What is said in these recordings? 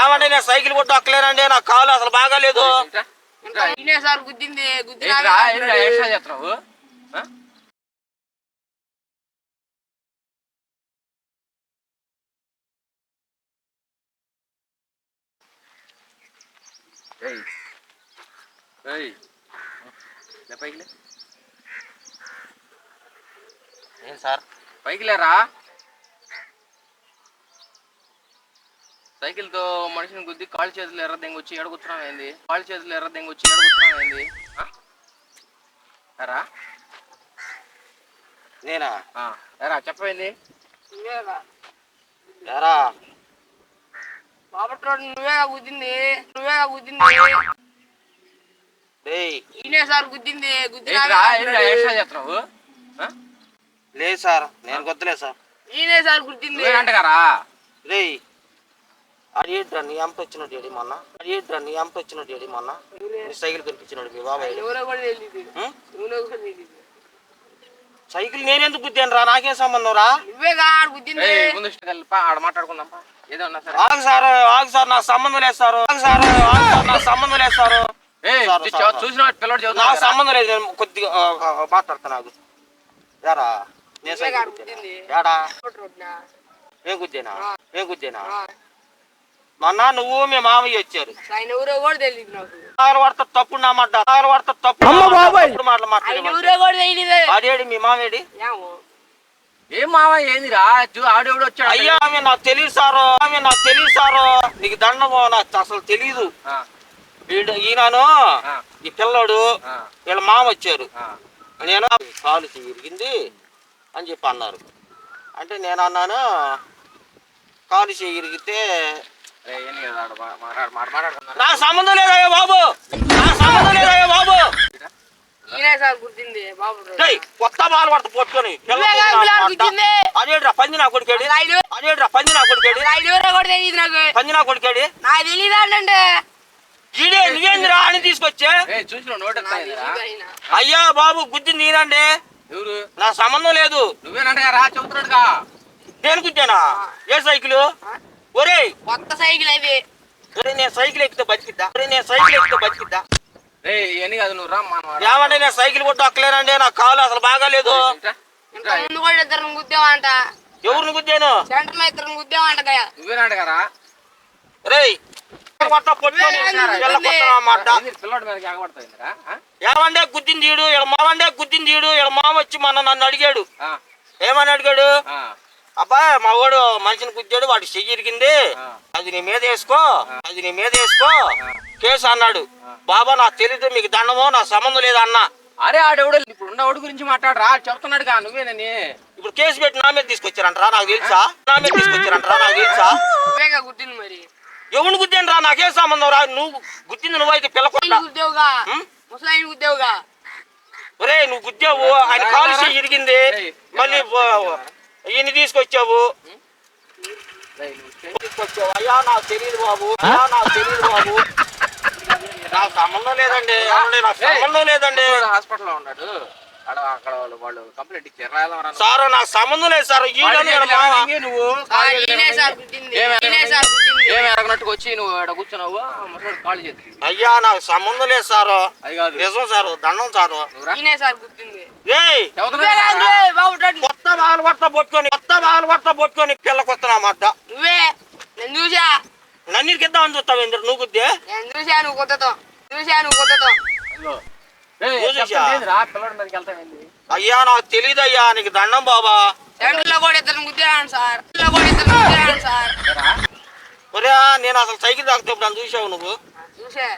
ఏమంటే నేను సైకిల్ కొట్టు అక్కలేనండి నాకు కాలు అసలు బాగాలేదు. సార్ గుద్దింది పైకి లే. ఏం సార్? పైకి లేరా? సైకిల్తో మనిషిని గుద్ది కాళ్ళు చేతులు ఎర్ర దెంగి వచ్చి ఎడగొచ్చున్నావు ఏంది? కాళ్ళు చేతులు ఎర్ర దెంగి వచ్చి ఎడగొచ్చున్నావు ఏంది? ఎరా? నేనా? ఎరా చెప్పేంది ఎరా? బాబట్రోడ్ నువ్వేగా గుద్దింది? నువ్వేగా గుద్దింది? ఈయనే సార్ గుద్దింది. గుద్దినా ఏంట్రా? ఏంట్రా? ఎక్స్ట్రా చేస్తున్నావు? ఆ? లేదు సార్ నేను కొత్తలే సార్. ఈయనే సార్ గుద్దింది. నువ్వేనంటగారా రేయ్ అడిగిడ్రా నీ అంత వచ్చినట్టు ఏడి మొన్న? అడిగిడ్రా నీ అంత వచ్చినట్టు ఏడి? మొన్న సైకిల్ కనిపించినాడు మీ బాబాయ్ సైకిల్ నేనెందుకు గుద్దాను రా? నాకేం సంబంధం రా? మాట్లాడుకుందాం సరే. ఆగు సార్ ఆగు సార్ నాకు సంబంధం లేదు సార్. ఆగు సార్ ఆగు సార్ నాకు సంబంధం లేదు సార్. చూసిన నాకు సంబంధం లేదు నేను కొద్దిగా మాట్లాడతాను నాకు. యారా? నేను సైకిల్ ఆడు గుద్దానా? ఏం గుద్దేనా? ఆ, మొన్న నువ్వు మీ మామయ్య వచ్చారు. ఆయన ఎవరో కూడా తెలియదు నాకు. ఆరు వాడితే తప్పుడు నా మాట మాటలు మాట్లాడి ఎవరో కూడా తెలియదు అదేడి మీ మామేడి ఏం మావా ఏందిరా? చూ ఆడెవడు వచ్చాడు. అయ్యా ఆమె నాకు తెలియదు సారు ఆమె నాకు తెలియదు సారు. నీకు దండమో నాకు అసలు తెలియదు వీడు ఈయనను ఈ పిల్లోడు వీళ్ళ మామ వచ్చారు. నేను కాలు విరిగింది అని చెప్పి అన్నారు. అంటే నేను అన్నాను కాలు ఇరిగితే ఏయ్, నాకు సంబంధం లేదయ్యా బాబు? నాకు సంబంధం లేదయ్యా బాబు? ఈయనే సార్ గుద్దింది బాబట్రోడ్ డేయ్, కొత్త బాలు పడత పట్టుకొని నా. అదేంట్రా పంది నా కొడుకేడి ఆయన అదేంట్రా పంది నా కొడుకేడి కూడా తెలియదు నాకు. పంది నా కొడుకేడి నాకు తెలియదు అంటే ఈడే నువ్వేందిరా అని తీసుకొచ్చే? చూసిన నోట్ ఎంత అయిందిరా? అయ్యా బాబు గుద్ది నేనండి ఎవరు? నా సంబంధం లేదు. నువ్వేనంటగారా చెబుతున్నాడుగా. నేను గుద్దానా? ఏ సైకిల్? ఒరేయ్! కొత్త సైకిల్ అది ఒరేయ్, నేను సైకిల్ ఎక్కితే బతికిద్దా? ఒరేయ్, నేను సైకిల్ ఎక్కితే బతికిద్దా? ఏయ్ ఇవన్నీ కాదు నువ్వు రా మన ఏమంటే నేను సైకిల్ కొట్టు అక్కలేనండి నాకు కాలు అసలు బాగాలేదు. ముందు కూడా ఇద్దరు గుద్దామంట ఎవరిని గుద్దాను? సెంటర్లో ఇద్దరు గుద్దామంట మాట. పిల్లవాడి మీద ఎగబడతాయిందిరా ఏమండే గుద్దింది ఈడు? ఇక్కడ మామండే గుద్దింది ఈడు? ఇక్కడ మామ వచ్చి మొన్న నన్ను అడిగాడు. ఏమని అడిగాడు? అబ్బాయి మా వాడు మనిషిని గుద్దాడు వాడి చెయ్యి ఇరిగింది. అది నీ మీద వేసుకో అది నీ మీద వేసుకో. కేసు అన్నాడు. బాబా నాకు తెలియదు మీకు దండమో నాకు సంబంధం లేదు అన్న. అరే ఆడెవడో ఇప్పుడు ఉన్నవాడి గురించి మాట్లాడరా? చెప్తున్నాడుగా నువ్వేనని. ఇప్పుడు కేసు పెట్టి నా మీద తీసుకొచ్చారంటరా నాకు తెలుసా? నా మీద తీసుకొచ్చారంటరా నాకు తెలుసా? గుద్దింది మరి. ఎవరిని గుద్దాను రా నాకేం సంబంధం రా? నువ్వు గుద్దింది నువ్వైతే పిల్లకొండ. ముసలాయిని గుద్దేవుగా? ఉం? ముసలాయిని గుద్దేవుగా? ఒరే నువ్వు గుద్దావు ఆయన కాలు చెయ్యి ఇరిగింది. మళ్ళీ ఈయన తీసుకొచ్చావు? తీసుకొచ్చావు అయ్యా నాకు తెలియదు బాబు. అయ్యా నాకు తెలియదు బాబు. నాకు సంబంధం లేదండి. నాకు సంబంధం లేదండి. హాస్పిటల్లో ఉన్నాడు. అక్కడ వాళ్ళు వాళ్ళు కంప్లైంట్ ఇచ్చారు. సార్ నాకు సంబంధం లేదు సార్. ఏమి ఎరగనట్టుకు వచ్చి నువ్వు ఇక్కడ కూర్చున్నావు? చేతికి అయ్యా నాకు సంబంధం లేదు సార్. నిజం సార్ దండం సార్ నువ్వురా ఈయనే సార్ గుద్దింది ఏయ్ చెబుతున్నా నువ్వే బాబు కొత్త పట్టుకొని కొత్త బాలు పట్ట పట్టుకొని పిల్ల కొత్తనమాట నువ్వే నేను చూసా. నన్ను ఇద్దామని చూస్తావు ఇంద్ర నువ్వు గుద్దే? నేను చూసా నువ్వు కొత్తతో చూసా నువ్వు కొత్తతో వెళ్తావేంది? అయ్యా నాకు తెలియదు అయ్యా నీకు దండం బాబా. కూడా ఇద్దరు సార్. కూడా ఇద్దరు సార్? ఒరే నేను అసలు సైకిల్ తాకుతప్పుడు నన్ను చూసావు నువ్వు? చూసా.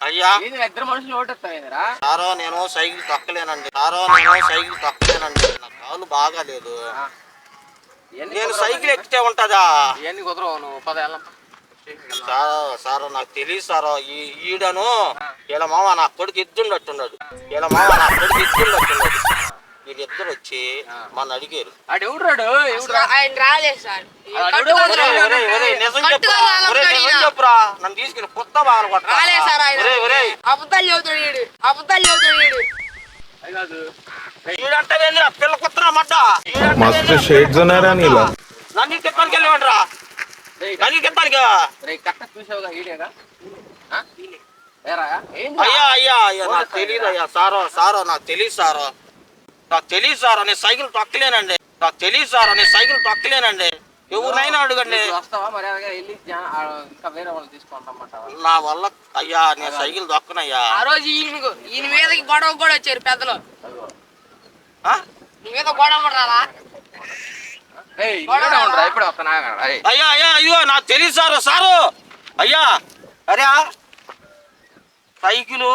అయ్యా. ఇద్దరు మనుషులు ఓటెత్తావేందిరా సారో నేను సైకిల్ తక్కలేనండి. సారో నేను సైకిల్ నా కాలు బాగాలేదు. నేను సైకిల్. ఎక్కితే ఉంటుందా? ఇవన్నీ కుదరవు నువ్వు? పద వెళ్ళమ్మా. సారో సారో నాకు తెలియదు సారో. ఈ ఈడను ఇలా మామ నా కొడుకు ఎద్దుండట్టున్నాడు. ఇలా మామ నా కొడుకు ఎద్దుండట్టున్నాడు. వీళ్ళిద్దరు వచ్చి మన అడిగారు. చెప్పురా? నన్ను తీసుకుని కొత్త బాగా కొట్టరా అబద్ధాలు చెబుతాడు వీడు అబద్ధాలు చెబుతాడు పిల్ల షేడ్స్ ఉన్నారా నీలా. నన్ను నన్ను అయ్యా అయ్యా అయ్యా నాకు తెలియదు అయ్యా. సారో సారో నాకు తెలియదు సారో. నాకు తెలియదు సారో నేను సైకిల్ తొక్కలేనండి. నాకు తెలియదు సారో నేను సైకిల్ తొక్కలేనండి. ఎవరినైనా అడగండి. వస్తావా? మర్యాదగా వెళ్ళి ఇంకా వేరే వాళ్ళు తీసుకుంటామంటావా నా వల్ల అయ్యా నేను సైకిల్ తొక్కనయ్యా ఆ రోజు ఈయన ఈయన మీదకి గొడవ కూడా వచ్చారు పెద్దలు. ఆ? నీ మీద గొడవ కూడా ఉండరా? ఇప్పుడే అయ్యా అయ్యా అయ్యో నాకు తెలియదు సారు సారు. అయ్యా అరే సైకిల్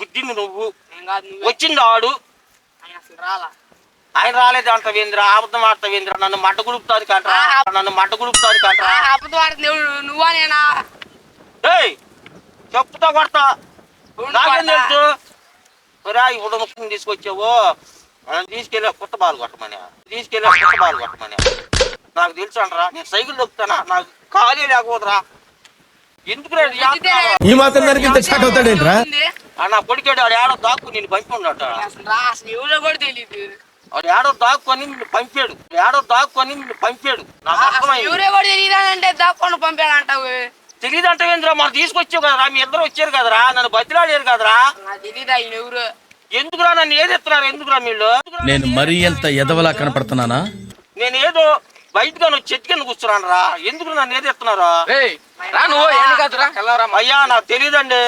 గుద్దింది నువ్వు. వచ్చింది ఆడు. ఆయన అసలు రాలా? ఆయన రాలేదు అంట వేంద్ర అబద్ధం ఆడతా వేంద్ర నన్ను మట్ట గుడుపుతాది కంట్రా నన్ను మట్ట గుడుపుతాది కంట్రా. అబద్ధం ఆడుతుంది? నువ్వా నేనా? ఏయ్ చెప్పుతా కొడతా. నాకేం. తెలుసు? ఇప్పుడు ముఖ్యం తీసుకొచ్చావు. తీసుకెళ్ళి కొత్త బాల్ కొట్టమని. తీసుకెళ్ళి కొత్త బాల్ కొట్టమని. నాకు తెలుసు అంటరా నేను సైకిల్ దొక్కుతానా? నాకు ఖాళీ లేకపోతురా ఎందుకు రా ఇది గుద్దితే చేస్తున్నావు? ఈ మాత్రం దానికి ఇంత షాక్ అవుతాడేంట్రా? ఉంది. ఆ నా కొడుకేడు ఆడు ఏడో దాక్కు నేను అసలు ఎవరో కూడా తెలియదు ఏడో దాక్కుని పంపాడు. ఏడో దాక్కుని పంపాడు. నాకు అసలు అర్థమైంది. ఎవరో కూడా తెలియదు అంటే దాక్కొని పంపాడంటావు? తెలియదు అంటే ఏంద్రా మరి తీసుకొచ్చావు కదరా మీ ఇద్దరు వచ్చారు కదరా నన్ను బతిలాడారు కదరా. తెలియదు ఆయన ఎవరు? ఎందుకురా నన్ను ఏది ఎత్తున్నారు? ఎందుకురా వీళ్ళు? నేను మరీ ఎంత ఎదవలా కనపడుతున్నానా? నేను ఏదో బయటగా వచ్చి చెట్టు కింద కూర్చున్నాను రా ఎందుకు నన్ను ఏది ఎత్తున్నారా? ఏయ్ రా నువ్వు అయ్యా నాకు తెలియదండి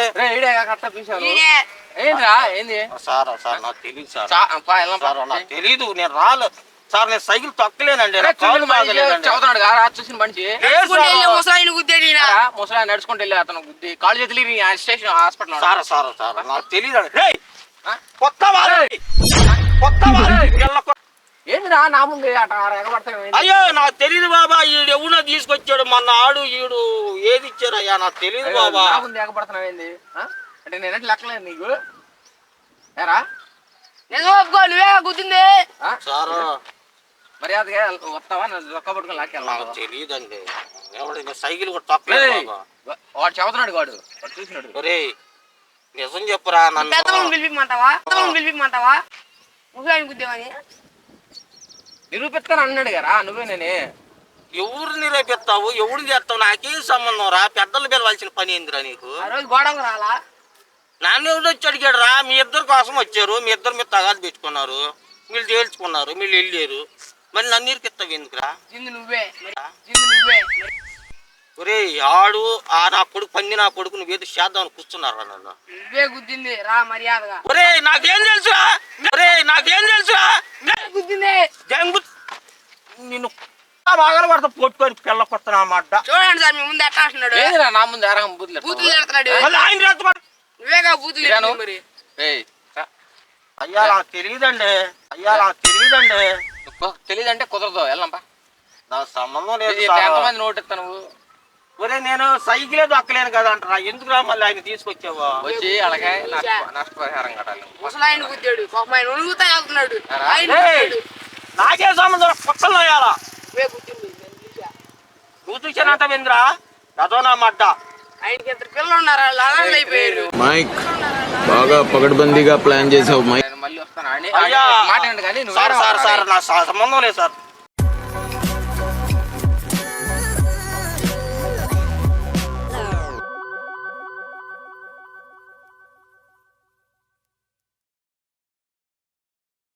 రే ఈయనే ఏంట్రా ఏంది సార్ సార్ నాకు తెలియదు సార్. సార్ నాకు తెలీదు నేను రాలే. సార్ నేను సైకిల్ తొక్కలేనండి రే, చదువుతున్నాడు కదా చూసిన మనిషి. ముసలాయిని గుద్దాడు ఈయన. రా, ముసలా నడుచుకుంటూ వెళ్ళి అతను గుద్ది. కాళ్ళు చేతులు station hospital sir sir sir నాకు ఆ? కొత్త వారు కొత్త ఏందిరా నా ముందు ఏంది? అయ్యో నాకు తెలియదు బాబా ఈడు ఎవడో తీసుకొచ్చాడు మొన్న ఆడు ఈడు ఏది ఇచ్చారు అయ్యా నాకు తెలియదు బాబా ఎగబడుతున్నావు ఏంది ఆ? అంటే నేనంటే లెక్కలేదు నీకు. ఏరా? నిజం ఒప్పుకో నువ్వే గుద్దింది. ఆ? సార్. మర్యాదగా వస్తావా? నన్ను దొక్క పట్టుకుని నాకు లాక్కెళ్ళావు తెలియదండి ఎవడు నేను సైకిల్ కూడా తొక్కలేదు వాడు చదువుతున్నాడు వాడు. వాడు చూసినాడు ఒరేయ్ నిజం చెప్పురా నన్ను. పెద్దలను పిలిపిమంటావా పెద్దలను పిలిపిమంటావా ముసలాయిని గుద్దేమని నిరూపిస్తాను అన్నాడు కదా నువ్వే నేనే. ఎవరు నిరూపిస్తావు? ఎవడు చేస్తావు? నాకేం సంబంధం రా? పెద్దలు పిలవాల్సిన పని ఏందిరా నీకు? ఆ రోజు గొడవకు రాలా? నన్ను ఎవడు వచ్చి అడిగాడు రా మీ ఇద్దరు కోసం వచ్చారు మీ ఇద్దరు మీద తగాదు పెట్టుకున్నారు మీరు తేల్చుకున్నారు మీరు వెళ్ళారు. మరి నన్ను ఇరికిస్తావు ఎందుకురా? నువ్వే మరి నువ్వే మరి ఒరే ఆడు ఆ నా కొడుకు పంది నా కొడుకు నువ్వేదో చేద్దామని కూర్చున్నారా నన్ను? నువ్వే గుద్దింది రా మర్యాదగా. ఒరే నాకేం తెలుసురా? ఒరే నాకేం తెలుసురా? గుద్దింది. జంగు నిన్ను బాగా పడతా పొట్టుకొని పిల్ల కొత్త మాట చూడండి సార్ మీ ముందు ఎట్లా అంటున్నాడు? నా ముందు బూతులు మళ్ళీ ఆయన నువ్వేగా బూతులు మరి? ఏయ్ రా. అయ్యా నాకు తెలియదండి అయ్యా నాకు తెలియదండి ఓ, తెలీదంటే కుదరదు. వెళ్ళంపా నాకు సంబంధం లేదు. ఎంతమంది నోట్ ఇస్తా నువ్వు? ఒరే నేను సైకిలే దక్కలేను కదా అంటారా ఎందుకురా మళ్ళీ ఆయన తీసుకొచ్చావా? వచ్చి అలాగే నష్ట నష్టపరిహారం కట్టాలి. గుద్దాడు పాపం ఆయన వెళ్తున్నాడు అరా. ఆయన ఏయ్, గుద్దాడు నాకే సంబంధం కొత్తలు వేయాలా. నువ్వు చూసానంట వేంద్రా. అదో నా మడ్డ. ఆయనకి ఇద్దరు పిల్లలు ఉన్నారు వాళ్ళు అనాథలు అయిపోయారు. మైక్ బాగా పగడ్బందీగా ప్లాన్ చేసావు మైక్. నేను మళ్ళీ వస్తాను. అని అయ్యా. మాట్లాడండి కానీ నువ్వు సార్ సార్ సార్ నా సంబంధం లేదు సార్.